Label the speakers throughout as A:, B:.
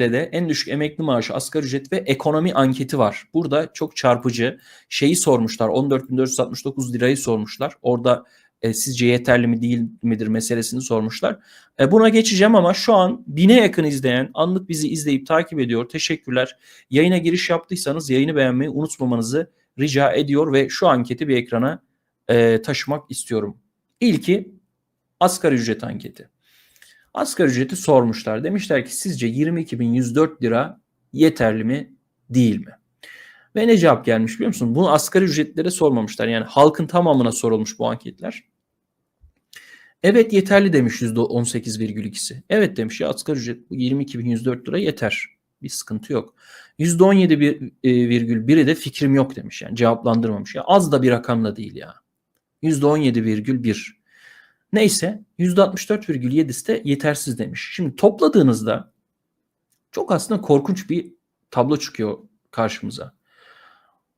A: de en düşük emekli maaşı, asgari ücret ve ekonomi anketi var. Burada çok çarpıcı şeyi sormuşlar. 14.469 lirayı sormuşlar. Orada e, sizce yeterli mi değil midir meselesini sormuşlar. E, buna geçeceğim ama şu an bine yakın izleyen, anlık bizi izleyip takip ediyor. Teşekkürler. Yayına giriş yaptıysanız yayını beğenmeyi unutmamanızı rica ediyor ve şu anketi bir ekrana e, taşımak istiyorum. İlki asgari ücret anketi. Asgari ücreti sormuşlar. Demişler ki sizce 22.104 lira yeterli mi değil mi? Ve ne cevap gelmiş biliyor musun? Bunu asgari ücretlere sormamışlar. Yani halkın tamamına sorulmuş bu anketler. Evet yeterli demiş %18,2'si. Evet demiş ya asgari ücret 22.104 lira yeter. Bir sıkıntı yok. %17,1'i de fikrim yok demiş. Yani cevaplandırmamış. Ya az da bir rakam da değil ya. %17,1. Neyse %64,7'si de yetersiz demiş. Şimdi topladığınızda çok aslında korkunç bir tablo çıkıyor karşımıza.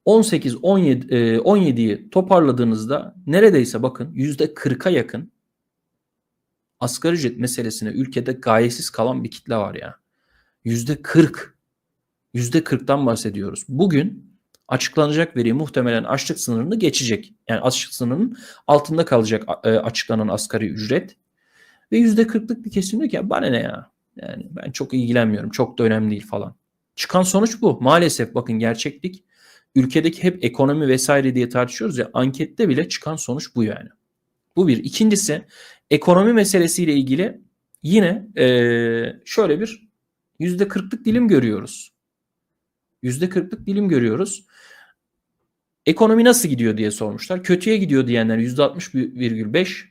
A: 18 17 17'yi toparladığınızda neredeyse bakın %40'a yakın asgari ücret meselesine ülkede gayesiz kalan bir kitle var ya. %40 %40'dan bahsediyoruz. Bugün açıklanacak veri muhtemelen açlık sınırını geçecek. Yani açlık sınırının altında kalacak e, açıklanan asgari ücret. Ve %40'lık bir kesim diyor ki bana ne ya? Yani ben çok ilgilenmiyorum. Çok da önemli değil falan. Çıkan sonuç bu. Maalesef bakın gerçeklik ülkedeki hep ekonomi vesaire diye tartışıyoruz ya ankette bile çıkan sonuç bu yani. Bu bir. İkincisi ekonomi meselesiyle ilgili yine e, şöyle bir yüzde kırklık dilim görüyoruz. Yüzde kırklık dilim görüyoruz. Ekonomi nasıl gidiyor diye sormuşlar. Kötüye gidiyor diyenler yüzde altmış virgül beş.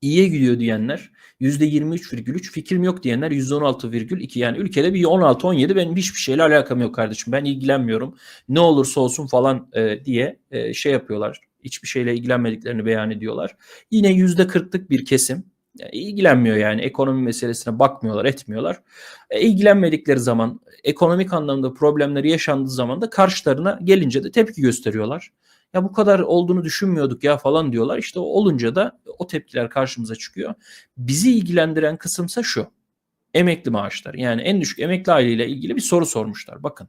A: İyiye gidiyor diyenler %23,3 fikrim yok diyenler %16,2 yani ülkede bir 16-17 benim hiçbir şeyle alakam yok kardeşim ben ilgilenmiyorum ne olursa olsun falan e, diye e, şey yapıyorlar hiçbir şeyle ilgilenmediklerini beyan ediyorlar. Yine %40'lık bir kesim yani ilgilenmiyor yani ekonomi meselesine bakmıyorlar etmiyorlar. E, ilgilenmedikleri zaman ekonomik anlamda problemleri yaşandığı zaman da karşılarına gelince de tepki gösteriyorlar ya bu kadar olduğunu düşünmüyorduk ya falan diyorlar. İşte olunca da o tepkiler karşımıza çıkıyor. Bizi ilgilendiren kısımsa şu. Emekli maaşlar. Yani en düşük emekli aileyle ilgili bir soru sormuşlar. Bakın.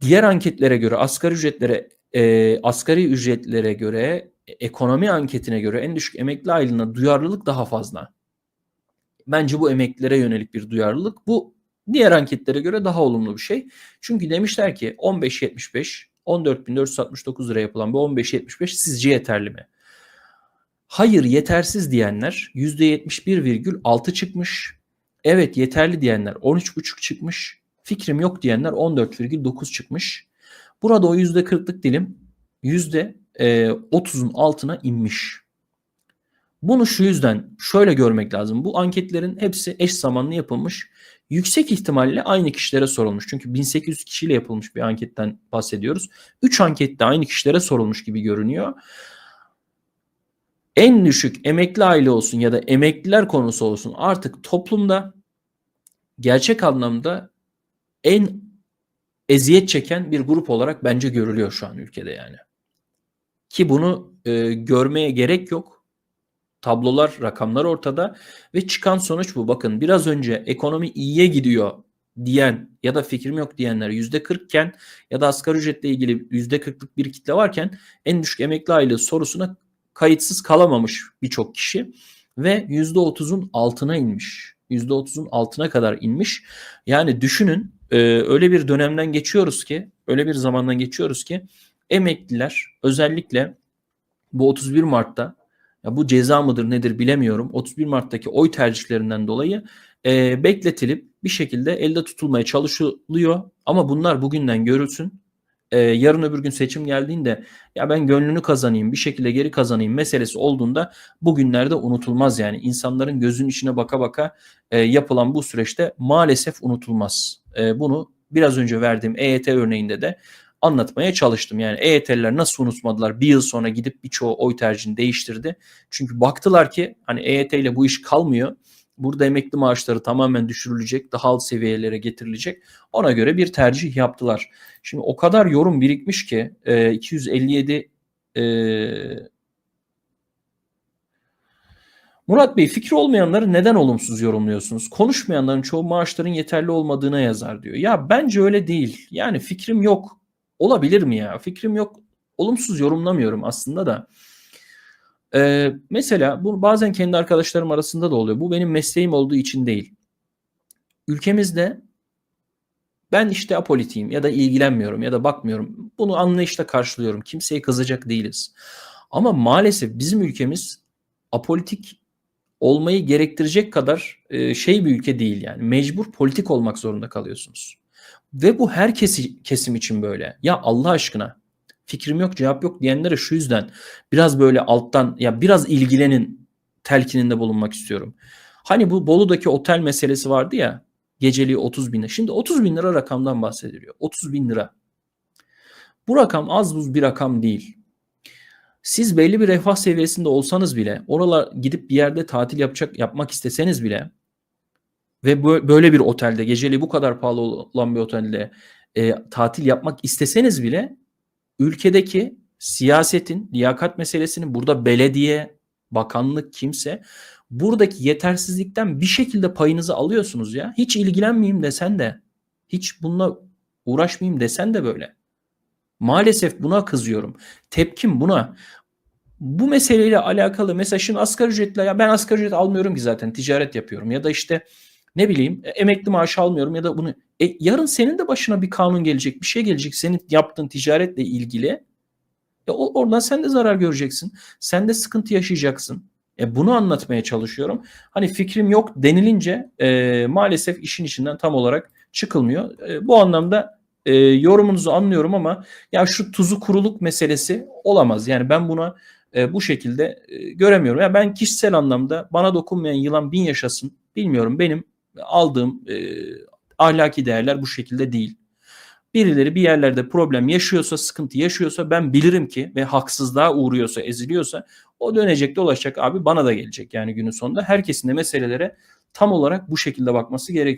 A: Diğer anketlere göre asgari ücretlere e, asgari ücretlere göre ekonomi anketine göre en düşük emekli aylığına duyarlılık daha fazla. Bence bu emeklilere yönelik bir duyarlılık. Bu diğer anketlere göre daha olumlu bir şey. Çünkü demişler ki 15-75 14.469 lira yapılan bu 15.75 sizce yeterli mi? Hayır yetersiz diyenler %71,6 çıkmış. Evet yeterli diyenler 13,5 çıkmış. Fikrim yok diyenler 14,9 çıkmış. Burada o %40'lık dilim %30'un altına inmiş. Bunu şu yüzden şöyle görmek lazım. Bu anketlerin hepsi eş zamanlı yapılmış yüksek ihtimalle aynı kişilere sorulmuş. Çünkü 1800 kişiyle yapılmış bir anketten bahsediyoruz. 3 ankette aynı kişilere sorulmuş gibi görünüyor. En düşük emekli aile olsun ya da emekliler konusu olsun artık toplumda gerçek anlamda en eziyet çeken bir grup olarak bence görülüyor şu an ülkede yani. Ki bunu e, görmeye gerek yok tablolar, rakamlar ortada ve çıkan sonuç bu. Bakın biraz önce ekonomi iyiye gidiyor diyen ya da fikrim yok diyenler yüzde 40 iken ya da asgari ücretle ilgili yüzde 40'lık bir kitle varken en düşük emekli aylığı sorusuna kayıtsız kalamamış birçok kişi ve yüzde 30'un altına inmiş. Yüzde 30'un altına kadar inmiş. Yani düşünün öyle bir dönemden geçiyoruz ki öyle bir zamandan geçiyoruz ki emekliler özellikle bu 31 Mart'ta ya bu ceza mıdır nedir bilemiyorum. 31 Mart'taki oy tercihlerinden dolayı e, bekletilip bir şekilde elde tutulmaya çalışılıyor. Ama bunlar bugünden görülsün. E, yarın öbür gün seçim geldiğinde ya ben gönlünü kazanayım bir şekilde geri kazanayım meselesi olduğunda bugünlerde unutulmaz yani. insanların gözünün içine baka baka e, yapılan bu süreçte maalesef unutulmaz. E, bunu biraz önce verdiğim EYT örneğinde de anlatmaya çalıştım. Yani EYT'liler nasıl unutmadılar bir yıl sonra gidip birçoğu oy tercihini değiştirdi. Çünkü baktılar ki hani EYT ile bu iş kalmıyor. Burada emekli maaşları tamamen düşürülecek, daha alt seviyelere getirilecek. Ona göre bir tercih yaptılar. Şimdi o kadar yorum birikmiş ki e, 257 e, Murat Bey fikri olmayanları neden olumsuz yorumluyorsunuz? Konuşmayanların çoğu maaşların yeterli olmadığına yazar diyor. Ya bence öyle değil. Yani fikrim yok. Olabilir mi ya? Fikrim yok. Olumsuz yorumlamıyorum aslında da. Ee, mesela bu bazen kendi arkadaşlarım arasında da oluyor. Bu benim mesleğim olduğu için değil. Ülkemizde ben işte apolitiyim ya da ilgilenmiyorum ya da bakmıyorum. Bunu anlayışla karşılıyorum. Kimseye kızacak değiliz. Ama maalesef bizim ülkemiz apolitik olmayı gerektirecek kadar e, şey bir ülke değil yani. Mecbur politik olmak zorunda kalıyorsunuz. Ve bu her kesi, kesim için böyle. Ya Allah aşkına fikrim yok cevap yok diyenlere şu yüzden biraz böyle alttan ya biraz ilgilenin telkininde bulunmak istiyorum. Hani bu Bolu'daki otel meselesi vardı ya geceliği 30 bin lira. Şimdi 30 bin lira rakamdan bahsediliyor. 30 bin lira. Bu rakam az buz bir rakam değil. Siz belli bir refah seviyesinde olsanız bile oralar gidip bir yerde tatil yapacak yapmak isteseniz bile ve böyle bir otelde geceliği bu kadar pahalı olan bir otelde e, tatil yapmak isteseniz bile ülkedeki siyasetin liyakat meselesini burada belediye, bakanlık kimse buradaki yetersizlikten bir şekilde payınızı alıyorsunuz ya. Hiç ilgilenmeyeyim desen de hiç bununla uğraşmayayım desen de böyle. Maalesef buna kızıyorum. Tepkim buna. Bu meseleyle alakalı mesela şimdi asgari ücretle ya ben asgari ücret almıyorum ki zaten ticaret yapıyorum ya da işte ne bileyim e, emekli maaşı almıyorum ya da bunu e, yarın senin de başına bir kanun gelecek bir şey gelecek senin yaptığın ticaretle ilgili. E, oradan sen de zarar göreceksin sen de sıkıntı yaşayacaksın. E, bunu anlatmaya çalışıyorum. Hani fikrim yok denilince e, maalesef işin içinden tam olarak çıkılmıyor. E, bu anlamda e, yorumunuzu anlıyorum ama ya şu tuzu kuruluk meselesi olamaz. Yani ben buna e, bu şekilde e, göremiyorum. Ya ben kişisel anlamda bana dokunmayan yılan bin yaşasın. Bilmiyorum benim aldığım e, ahlaki değerler bu şekilde değil. Birileri bir yerlerde problem yaşıyorsa, sıkıntı yaşıyorsa ben bilirim ki ve haksızlığa uğruyorsa, eziliyorsa o dönecek dolaşacak abi bana da gelecek yani günün sonunda. Herkesin de meselelere tam olarak bu şekilde bakması gerekiyor.